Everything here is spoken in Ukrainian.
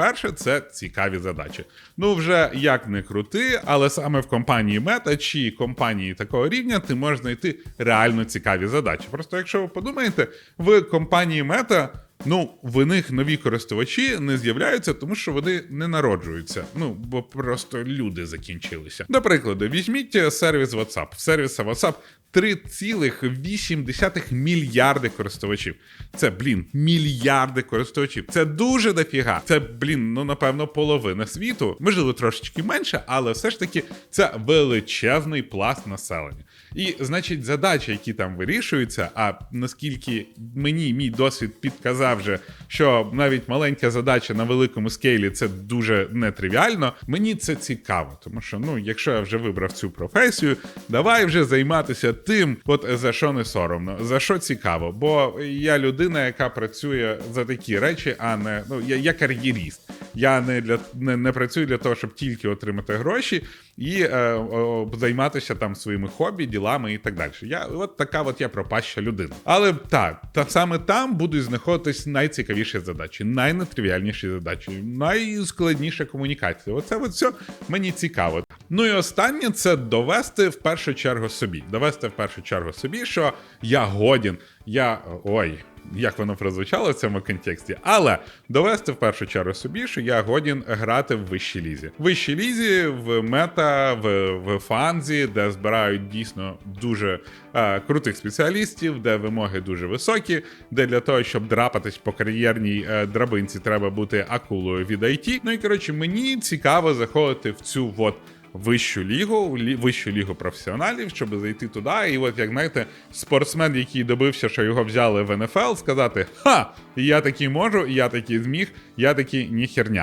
перше, це цікаві задачі. Ну, вже як не крути, але саме в компанії Мета чи компанії такого рівня ти можеш знайти реально цікаві задачі. Просто якщо ви подумаєте, в компанії Мета. Ну, в них нові користувачі не з'являються, тому що вони не народжуються. Ну, бо просто люди закінчилися. До прикладу, візьміть сервіс WhatsApp. В сервіса WhatsApp 3,8 мільярди користувачів. Це, блін, мільярди користувачів. Це дуже дофіга. Це, блін, ну напевно, половина світу. Можливо, трошечки менше, але все ж таки це величезний пласт населення. І, значить, задачі, які там вирішуються, а наскільки мені мій досвід підказав вже, що навіть маленька задача на великому скейлі це дуже нетривіально. Мені це цікаво, тому що ну, якщо я вже вибрав цю професію, давай вже займатися тим, от за що не соромно, за що цікаво. Бо я людина, яка працює за такі речі, а не ну я, я кар'єріст. Я не для не, не працюю для того, щоб тільки отримати гроші і е, о, займатися там своїми хобі, ділами і так далі. Я от така от я пропаща людина. Але так, та саме там будуть знаходитись найцікавіші задачі, найнетривіальніші задачі, найскладніша комунікація. Оце от все мені цікаво. Ну і останнє це довести в першу чергу собі. Довести в першу чергу собі, що я годін, я ой. Як воно прозвучало в цьому контексті, але довести в першу чергу собі, що я годін грати в вищій лізі. В вищій лізі, в мета, в, в фанзі, де збирають дійсно дуже е, крутих спеціалістів, де вимоги дуже високі, де для того, щоб драпатись по кар'єрній е, драбинці, треба бути акулою від IT. Ну і коротше, мені цікаво заходити в цю от вищу лігу, лі, вищу лігу професіоналів, щоб зайти туди. І от як знаєте, спортсмен, який добився, що його взяли в НФЛ, сказати: Ха, я такий можу, я такий зміг, я такий ніхерня.